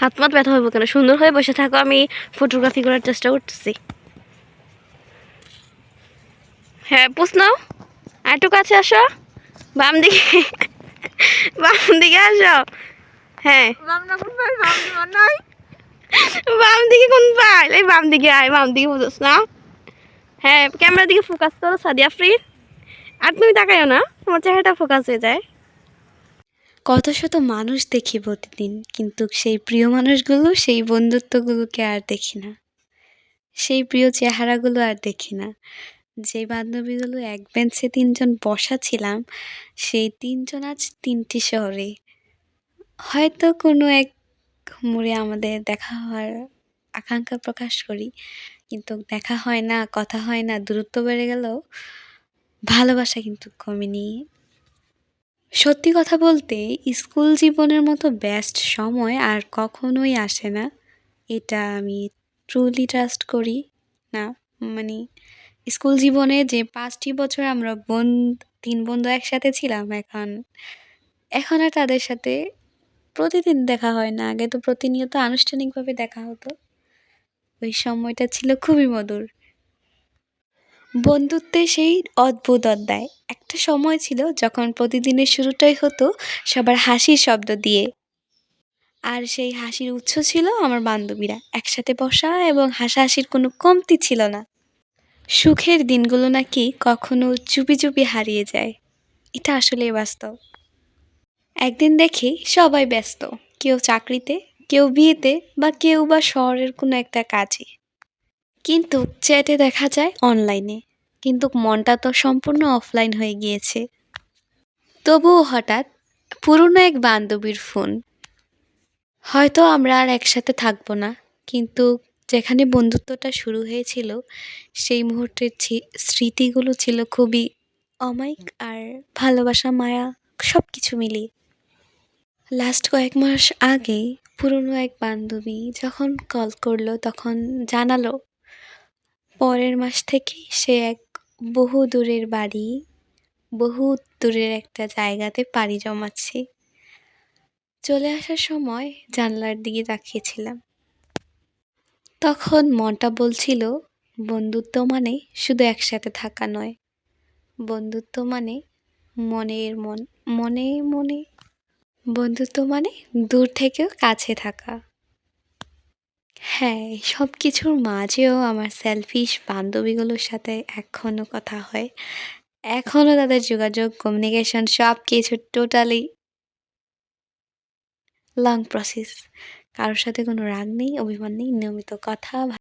হাত মাত ব্যথা হইব কেন? সুন্দর হয়ে বসে থাকো আমি ফটোগ্রাফি করার চেষ্টা করতেছি। হ্যাঁ পুষ নাও। কাছে আসো। বাম দিকে বাম দিকে আসো। হ্যাঁ। বাম দিকে কোন পাই এই বাম দিকে আয় বাম দিকে বুঝোস না হ্যাঁ ক্যামেরার দিকে ফোকাস করো সাদিয়া ফ্রি আর তুমি তাকাইও না তোমার চেহারাটা ফোকাস হয়ে যায়। কত শত মানুষ দেখি প্রতিদিন, কিন্তু সেই প্রিয় মানুষগুলো, সেই বন্ধুত্বগুলোকে আর দেখি না। সেই প্রিয় চেহারাগুলো আর দেখি না। যে বান্ধবীগুলো এক বেঞ্চে তিনজন বসা ছিলাম, সেই তিনজন আজ তিনটি শহরে। হয়তো কোনো এক মোড়ে আমাদের দেখা হওয়ার আকাঙ্ক্ষা প্রকাশ করি, কিন্তু দেখা হয় না, কথা হয় না, দূরত্ব বেড়ে গেলেও ভালোবাসা কিন্তু কমেনি। সত্যি কথা বলতে, স্কুল জীবনের মতো বেস্ট সময় আর কখনোই আসে না। এটা আমি ট্রুলি ট্রাস্ট করি। না মানে স্কুল জীবনে যে পাঁচটি বছর আমরা বোন, তিন বন্ধু একসাথে ছিলাম, এখন এখন আর তাদের সাথে প্রতিদিন দেখা হয় না। আগে তো প্রতিনিয়ত আনুষ্ঠানিকভাবে দেখা হতো। ওই সময়টা ছিল খুবই মধুর। বন্ধুত্বে সেই অদ্ভুত অধ্যায়। একটা সময় ছিল যখন প্রতিদিনের শুরুটাই হতো সবার হাসির শব্দ দিয়ে। আর সেই হাসির উৎস ছিল আমার বান্ধবীরা। একসাথে বসা এবং হাসাহাসির কোনো কমতি ছিল না। সুখের দিনগুলো নাকি কখনো চুপি চুপি হারিয়ে যায়। এটা আসলে বাস্তব। একদিন দেখি সবাই ব্যস্ত। কেউ চাকরিতে, কেউ বিয়েতে বা কেউ বা শহরের কোনো একটা কাজে। কিন্তু চ্যাটে দেখা যায় অনলাইনে। কিন্তু মনটা তো সম্পূর্ণ অফলাইন হয়ে গিয়েছে। তবুও হঠাৎ পুরনো এক বান্ধবীর ফোন। হয়তো আমরা আর একসাথে থাকব না, কিন্তু যেখানে বন্ধুত্বটা শুরু হয়েছিল, সেই মুহূর্তের স্মৃতিগুলো ছিল খুবই অমায়িক আর ভালোবাসা, মায়া সব কিছু মিলিয়ে। লাস্ট কয়েক মাস আগে পুরনো এক বান্ধবী যখন কল করল, তখন জানালো পরের মাস থেকেই সে এক বহু দূরের বাড়ি বহু দূরের একটা জায়গাতে পাড়ি জমাচ্ছে। চলে আসার সময় জানলার দিকে তাকিয়েছিলাম। তখন মনটা বলছিল, বন্ধুত্ব মানে শুধু একসাথে থাকা নয়। বন্ধুত্ব মানে মনের মন, মনে মনে। বন্ধুত্ব মানে দূর থেকেও কাছে থাকা। হ্যাঁ সব কিছুর মাঝেও আমার সেলফিশ বান্ধবীগুলোর সাথে এখনও কথা হয়। এখনও তাদের যোগাযোগ কমিউনিকেশন সব কিছু টোটালি লং প্রসেস কারোর সাথে কোনো রাগ নেই, অভিমান নেই, নিয়মিত কথা